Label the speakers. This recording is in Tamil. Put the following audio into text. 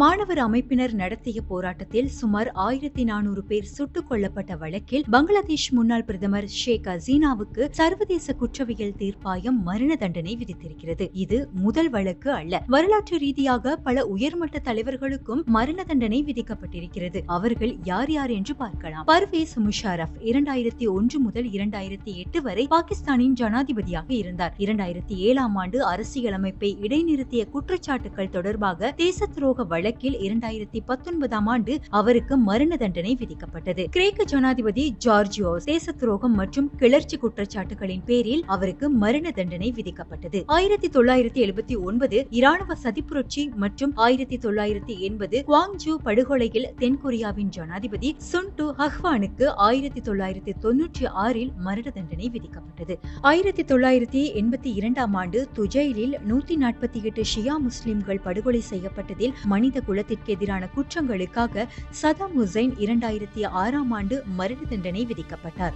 Speaker 1: மாணவர் அமைப்பினர் நடத்திய போராட்டத்தில் சுமார் ஆயிரத்தி நானூறு பேர் சுட்டுக் கொல்லப்பட்ட வழக்கில் பங்களாதேஷ் முன்னாள் பிரதமர் ஷேக் ஹசீனாவுக்கு சர்வதேச குற்றவியல் தீர்ப்பாயம் மரண தண்டனை விதித்திருக்கிறது. இது முதல் வழக்கு அல்ல. வரலாற்று ரீதியாக பல உயர்மட்ட தலைவர்களுக்கும் மரண தண்டனை விதிக்கப்பட்டிருக்கிறது. அவர்கள் யார் யார் என்று பார்க்கலாம். பர்வேஸ் முஷாரப் இரண்டாயிரத்தி ஒன்று முதல் இரண்டாயிரத்தி எட்டு வரை பாகிஸ்தானின் ஜனாதிபதியாக இருந்தார். இரண்டாயிரத்தி ஏழாம் ஆண்டு அரசியலமைப்பை இடைநிறுத்திய குற்றச்சாட்டுகள் தொடர்பாக தேச துரோக வழக்கில் இரண்டாயிரத்தி பத்தொன்பதாம் ஆண்டு அவருக்கு மரண தண்டனை விதிக்கப்பட்டது. கிரேக்க ஜனாதிபதி ஜார்ஜியோ தேச துரோகம் மற்றும் கிளர்ச்சி குற்றச்சாட்டுகளின் பேரில் அவருக்கு மரண தண்டனை விதிக்கப்பட்டது. ஆயிரத்தி தொள்ளாயிரத்தி எழுபத்தி ஒன்பது இராணுவ சதிப்புரட்சி மற்றும் ஆயிரத்தி தொள்ளாயிரத்தி எண்பது குவாங்ஜூ படுகொலையில் தென்கொரியாவின் ஜனாதிபதி சுன்டு ஹஹ்வானுக்கு ஆயிரத்தி தொள்ளாயிரத்தி தொன்னூற்றி ஆறில் மரண தண்டனை விதிக்கப்பட்டது. ஆயிரத்தி தொள்ளாயிரத்தி எண்பத்தி இரண்டாம் ஆண்டு துஜைலில் நூத்தி நாற்பத்தி எட்டு ஷியா முஸ்லிம்கள் படுகொலை செய்யப்பட்டதில் மனித மனித குலத்திற்கு எதிரான குற்றங்களுக்காக சதாம் ஹுசைன் இரண்டாயிரத்தி ஆறாம் ஆண்டு மரண தண்டனை விதிக்கப்பட்டார்.